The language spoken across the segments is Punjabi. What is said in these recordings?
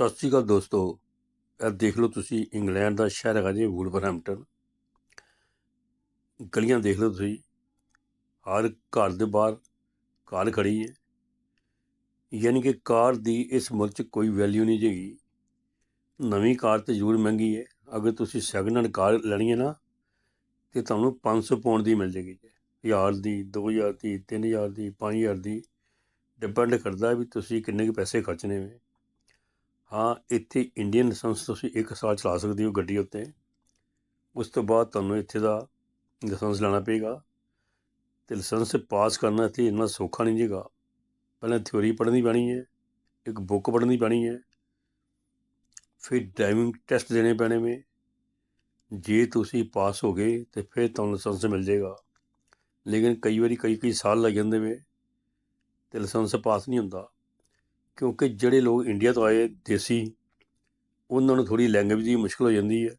ਸਤਿ ਸ਼੍ਰੀ ਅਕਾਲ ਦੋਸਤੋ। ਇਹ ਦੇਖ ਲਓ ਤੁਸੀਂ, ਇੰਗਲੈਂਡ ਦਾ ਸ਼ਹਿਰ ਹੈਗਾ ਜੀ, ਵੂਲਵਰਹੈਂਪਟਨ। ਗਲੀਆਂ ਦੇਖ ਲਓ ਤੁਸੀਂ। ਹਰ ਘਰ ਦੇ ਬਾਹਰ ਕਾਰ ਖੜੀ ਹੈ। ਯਾਨੀ ਕਿ ਕਾਰ ਦੀ ਇਸ ਮੁਲਕ 'ਚ ਕੋਈ ਵੈਲਿਊ ਨਹੀਂ ਜੇਗੀ ਨਵੀਂ ਕਾਰ ਤੇ ਜ਼ਰੂਰ ਮਹਿੰਗੀ ਹੈ। ਅਗਰ ਤੁਸੀਂ ਸੈਕਿੰਡ ਹੈਂਡ ਕਾਰ ਲੈਣੀ ਹੈ ਨਾ, ਤੇ ਤੁਹਾਨੂੰ 500 ਪਾਉਂਡ ਦੀ ਮਿਲ ਜੇਗੀ ਹਜ਼ਾਰ ਦੀ 2000 ਦੀ 3000 ਦੀ 5000 ਦੀ। ਡਿਪੈਂਡ ਕਰਦਾ ਵੀ ਤੁਸੀਂ ਕਿੰਨੇ ਕੁ ਪੈਸੇ ਖਰਚਣੇ ਵੇ ਹਾਂ, ਇੱਥੇ ਇੰਡੀਅਨ ਲਾਇਸੈਂਸ ਤੁਸੀਂ ਇੱਕ ਸਾਲ ਚਲਾ ਸਕਦੇ ਹੋ ਗੱਡੀ ਉੱਤੇ। ਉਸ ਤੋਂ ਬਾਅਦ ਤੁਹਾਨੂੰ ਇੱਥੇ ਦਾ ਲਾਇਸੈਂਸ ਲੈਣਾ ਪਏਗਾ। ਤੇ ਲਾਇਸੈਂਸ ਪਾਸ ਕਰਨਾ ਇੱਥੇ ਇੰਨਾ ਸੌਖਾ ਨਹੀਂ ਜੇਗਾ। ਪਹਿਲਾਂ ਥਿਉਰੀ ਪੜ੍ਹਨੀ ਪੈਣੀ ਹੈ, ਇੱਕ ਬੁੱਕ ਪੜ੍ਹਨੀ ਪੈਣੀ ਹੈ। ਫਿਰ ਡਰਾਈਵਿੰਗ ਟੈਸਟ ਦੇਣੇ ਪੈਣੇ ਵੇ ਜੇ ਤੁਸੀਂ ਪਾਸ ਹੋ ਗਏ, ਤੇ ਫਿਰ ਤੁਹਾਨੂੰ ਲਾਇਸੈਂਸ ਮਿਲ ਜਾਏਗਾ ਲੇਕਿਨ ਕਈ ਵਾਰੀ ਕਈ ਕਈ ਸਾਲ ਲੱਗ ਜਾਂਦੇ ਵੇ ਤੇ ਲਾਇਸੈਂਸ ਪਾਸ ਨਹੀਂ ਹੁੰਦਾ। ਕਿਉਂਕਿ ਜਿਹੜੇ ਲੋਕ ਇੰਡੀਆ ਤੋਂ ਆਏ ਦੇਸੀ, ਉਹਨਾਂ ਨੂੰ ਥੋੜੀ ਲੈਂਗੁਏਜ ਦੀ ਮੁਸ਼ਕਲ ਹੋ ਜਾਂਦੀ ਹੈ।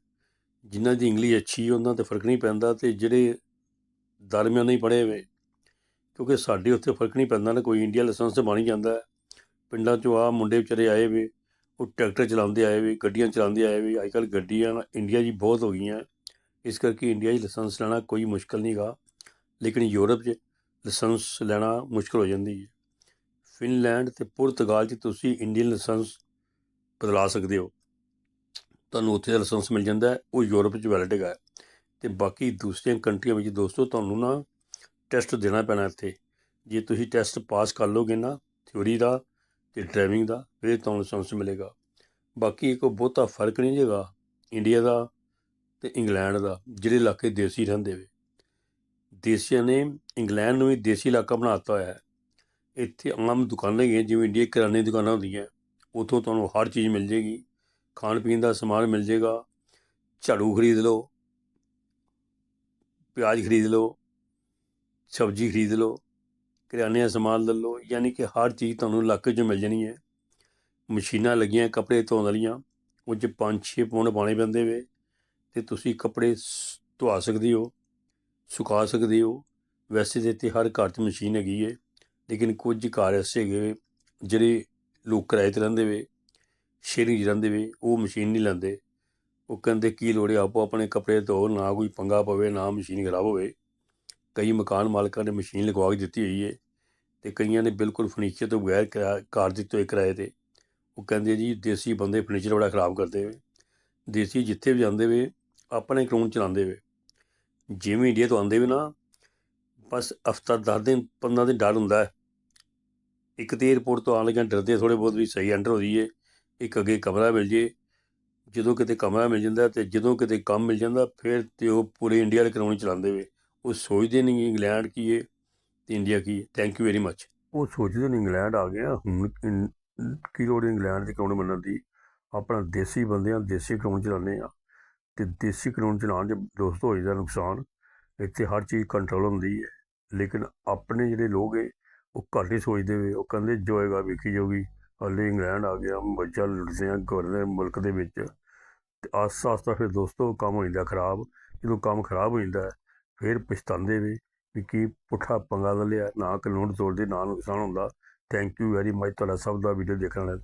ਜਿਨ੍ਹਾਂ ਦੀ ਇੰਗਲਿਸ਼ ਅੱਛੀ ਉਹਨਾਂ ਤੇ ਫ਼ਰਕ ਨਹੀਂ ਪੈਂਦਾ ਤੇ ਜਿਹੜੇ ਦਰਮਿਆਨ ਹੀ ਪੜ੍ਹੇ ਹੋਏ, ਕਿਉਂਕਿ ਸਾਡੇ ਉੱਥੇ ਫ਼ਰਕ ਨਹੀਂ ਪੈਂਦਾ ਨਾ, ਕੋਈ ਇੰਡੀਆ ਲਾਇਸੈਂਸ ਤੇ ਬਣ ਹੀ ਜਾਂਦਾ ਹੈ। ਪਿੰਡਾਂ ਚੋਂ ਆ ਮੁੰਡੇ ਵਿਚਾਰੇ ਆਏ ਵੇ, ਉਹ ਟਰੈਕਟਰ ਚਲਾਉਂਦੇ ਆਏ ਵੇ, ਗੱਡੀਆਂ ਚਲਾਉਂਦੇ ਆਏ ਵੇ ਅੱਜਕੱਲ ਗੱਡੀਆਂ ਇੰਡੀਆ 'ਚ ਬਹੁਤ ਹੋ ਗਈਆਂ। ਇਸ ਕਰਕੇ ਇੰਡੀਆ 'ਚ ਲਾਇਸੈਂਸ ਲੈਣਾ ਕੋਈ ਮੁਸ਼ਕਲ ਨਹੀਂਗਾ ਲੇਕਿਨ ਯੂਰਪ 'ਚ ਲਾਇਸੈਂਸ ਲੈਣਾ ਮੁਸ਼ਕਲ ਹੋ ਜਾਂਦੀ ਹੈ। ਫਿਨਲੈਂਡ ਤੇ ਪੁਰਤਗਾਲ 'ਚ ਤੁਸੀਂ ਇੰਡੀਅਨ ਲਾਇਸੈਂਸ ਬਦਲਾ ਸਕਦੇ ਹੋ। ਤੁਹਾਨੂੰ ਉੱਥੇ ਦਾ ਲਾਇਸੈਂਸ ਮਿਲ ਜਾਂਦਾ ਉਹ ਯੂਰਪ 'ਚ ਵੈਲਿਡ ਹੈਗਾ ਹੈ। ਤੇ ਬਾਕੀ ਦੂਸਰੀਆਂ ਕੰਟਰੀਆਂ ਵਿੱਚ ਦੋਸਤੋ, ਤੁਹਾਨੂੰ ਨਾ ਟੈਸਟ ਦੇਣਾ ਪੈਣਾ ਇੱਥੇ। ਜੇ ਤੁਸੀਂ ਟੈਸਟ ਪਾਸ ਕਰ ਲੋਗੇ ਨਾ ਥਿਉਰੀ ਦਾ ਤੇ ਡਰਾਈਵਿੰਗ ਦਾ, ਫਿਰ ਤੁਹਾਨੂੰ ਲਾਇਸੈਂਸ ਮਿਲੇਗਾ। ਬਾਕੀ ਕੋਈ ਬਹੁਤਾ ਫ਼ਰਕ ਨਹੀਂ ਜੇਗਾ ਇੰਡੀਆ ਦਾ ਤੇ ਇੰਗਲੈਂਡ ਦਾ, ਜਿਹੜੇ ਇਲਾਕੇ ਦੇਸੀ ਰਹਿੰਦੇ ਵੇ ਦੇਸੀਆਂ ਨੇ ਇੰਗਲੈਂਡ ਨੂੰ ਵੀ ਦੇਸੀ ਇਲਾਕਾ ਬਣਾਤਾ ਹੋਇਆ ਹੈ। ਇੱਥੇ ਆਮ ਦੁਕਾਨਾਂ ਹੈਗੀਆਂ ਜਿਵੇਂ ਇੰਡੀਆ ਕਿਰਾਣੇ ਦੀਆਂ ਦੁਕਾਨਾਂ ਹੁੰਦੀਆਂ। ਉੱਥੋਂ ਤੁਹਾਨੂੰ ਹਰ ਚੀਜ਼ ਮਿਲ ਜੇਗੀ। ਖਾਣ ਪੀਣ ਦਾ ਸਮਾਨ ਮਿਲ ਜੇਗਾ। ਝਾੜੂ ਖਰੀਦ ਲਓ। ਪਿਆਜ਼ ਖਰੀਦ ਲਓ। ਸਬਜ਼ੀ ਖਰੀਦ ਲਓ। ਕਰਿਆਨੇ ਦਾ ਸਮਾਨ ਲੈ ਲਓ। ਯਾਨੀ ਕਿ ਹਰ ਚੀਜ਼ ਤੁਹਾਨੂੰ ਇਲਾਕੇ 'ਚੋਂ ਮਿਲ ਜਾਣੀ ਹੈ। ਮਸ਼ੀਨਾਂ ਲੱਗੀਆਂ, ਕੱਪੜੇ ਧੋਣ ਵਾਲੀਆਂ। ਉਹ 'ਚ ਪੰਜ ਛੇ ਪੌਂਡ ਪਾਣੇ ਪੈਂਦੇ ਵੇ। ਤੇ ਤੁਸੀਂ ਕੱਪੜੇ ਸ- ਧੁਆ ਸਕਦੇ ਹੋ। ਸੁਕਾ ਸਕਦੇ ਹੋ। ਵੈਸੇ ਤੇ ਇੱਥੇ ਹਰ ਘਰ 'ਚ ਮਸ਼ੀਨ ਹੈਗੀ ਹੈ ਲੇਕਿਨ ਕੁਝ ਘਰ ਐਸੇ ਹੈਗੇ ਜਿਹੜੇ ਲੋਕ ਕਿਰਾਏ ਤੇ ਰਹਿੰਦੇ ਵੇ ਸ਼ਹਿਰੀ 'ਚ ਰਹਿੰਦੇ ਵੇ, ਉਹ ਮਸ਼ੀਨ ਨਹੀਂ ਲੈਂਦੇ। ਉਹ ਕਹਿੰਦੇ, ਕੀ ਲੋੜ ਹੈ ਆਪੋ ਆਪਣੇ ਕੱਪੜੇ ਧੋ, ਨਾ ਕੋਈ ਪੰਗਾ ਪਵੇ, ਨਾ ਮਸ਼ੀਨ ਖਰਾਬ ਹੋਵੇ। ਕਈ ਮਕਾਨ ਮਾਲਕਾਂ ਨੇ ਮਸ਼ੀਨ ਲਗਵਾ ਕੇ ਦਿੱਤੀ ਹੋਈ ਹੈ ਤੇ ਕਈਆਂ ਨੇ ਬਿਲਕੁਲ ਫਰਨੀਚਰ ਤੋਂ ਬਗੈਰ ਕਿਰਾ- ਘਰ ਦਿੱਤੇ ਹੋਏ ਕਿਰਾਏ ਤੇ। ਉਹ ਕਹਿੰਦੇ, ਜੀ, ਦੇਸੀ ਬੰਦੇ ਫਰਨੀਚਰ ਬੜਾ ਖਰਾਬ ਕਰਦੇ ਵੇ। ਦੇਸੀ ਜਿੱਥੇ ਵੀ ਜਾਂਦੇ ਵੇ, ਆਪਣੇ ਕਾਨੂੰਨ ਚਲਾਉਂਦੇ ਵੇ। ਜਿਵੇਂ ਇੰਡੀਆ ਤੋਂ ਆਉਂਦੇ ਵੇ ਨਾ, ਬਸ ਹਫਤਾ ਦਸ ਦਿਨ 15 ਦਿਨ ਡਰ ਹੁੰਦਾ ਹੈ। ਇੱਕ ਤੇ 에어ਪੋਰਟ ਤੋਂ ਆਉਣ ਲੱਗਿਆ ਡਰਦੇ ਥੋੜੇ ਬਹੁਤ ਵੀ ਸਹੀ ਐਂਟਰ ਹੋ ਜਾਈਏ, ਇੱਕ ਅੱਗੇ ਕਮਰਾ ਮਿਲ ਜੇ ਜਦੋਂ ਕਿਤੇ ਕਮਰਾ ਮਿਲ ਜਾਂਦਾ ਤੇ ਜਦੋਂ ਕਿਤੇ ਕੰਮ ਮਿਲ ਜਾਂਦਾ, ਫਿਰ ਤੇ ਉਹ ਪੂਰੇ ਇੰਡੀਆ ਦੇ ਕਾਨੂੰਨ ਚਲਾਉਂਦੇ ਵੇ। ਉਹ ਸੋਚਦੇ ਨਹੀਂ ਇੰਗਲੈਂਡ ਕੀ ਹੈ ਤੇ ਇੰਡੀਆ ਕੀ ਹੈ ਥੈਂਕ ਯੂ ਵੈਰੀ ਮੱਚ ਉਹ ਸੋਚਦੇ ਨੇ ਇੰਗਲੈਂਡ ਆ ਗਿਆ ਹੁਣ ਕੀ ਲੋੜ ਇੰਗਲੈਂਡ ਦੇ ਕਾਨੂੰਨ ਮੰਨਣ ਦੀ? ਆਪਣਾ ਦੇਸੀ ਬੰਦੇ ਬੰਦਿਆਂ ਦੇਸੀ ਕਾਨੂੰਨ ਚਲਾਉਂਦੇ ਆ। ਤੇ ਦੇਸੀ ਕਾਨੂੰਨ ਚਲਾਉਣ 'ਚ ਦੋਸਤੋ ਹੋ ਜਾਂਦਾ ਨੁਕਸਾਨ। ਇੱਥੇ ਹਰ ਚੀਜ਼ ਕੰਟਰੋਲ ਹੁੰਦੀ ਹੈ ਲੇਕਿਨ ਆਪਣੇ ਜਿਹੜੇ ਲੋਕ ਹੈ ਉਹ ਘੱਟ ਹੀ ਸੋਚਦੇ ਵੇ, ਉਹ ਕਹਿੰਦੇ ਜੋਏਗਾ ਹੋਏਗਾ ਵੇਖੀ ਜਾਊਗੀ। ਹਲੇ ਇੰਗਲੈਂਡ ਆ ਗਿਆ ਮੱਝਾਂ ਲੜਦੇ ਆ ਗਵਰਨਰ ਮੁਲਕ ਦੇ ਵਿੱਚ। ਤੇ ਆਸਤਾ ਆਸਤਾ ਫਿਰ ਦੋਸਤੋ ਕੰਮ ਹੋ ਜਾਂਦਾ ਖਰਾਬ। ਜਦੋਂ ਕੰਮ ਖਰਾਬ ਹੋ ਜਾਂਦਾ, ਫਿਰ ਪਛਤਾਉਂਦੇ ਵੇ, ਵੀ ਕੀ ਪੁੱਠਾ ਪੰਗਾ ਲੈ ਲਿਆ, ਨਾ ਕਾਨੂੰਨ ਤੋੜਦੇ, ਨਾ ਨੁਕਸਾਨ ਹੁੰਦਾ। ਥੈਂਕ ਯੂ ਵੈਰੀ ਮਚ ਤੁਹਾਡਾ ਸਭ ਦਾ ਵੀਡੀਓ ਦੇਖਣ ਵਾਲੇ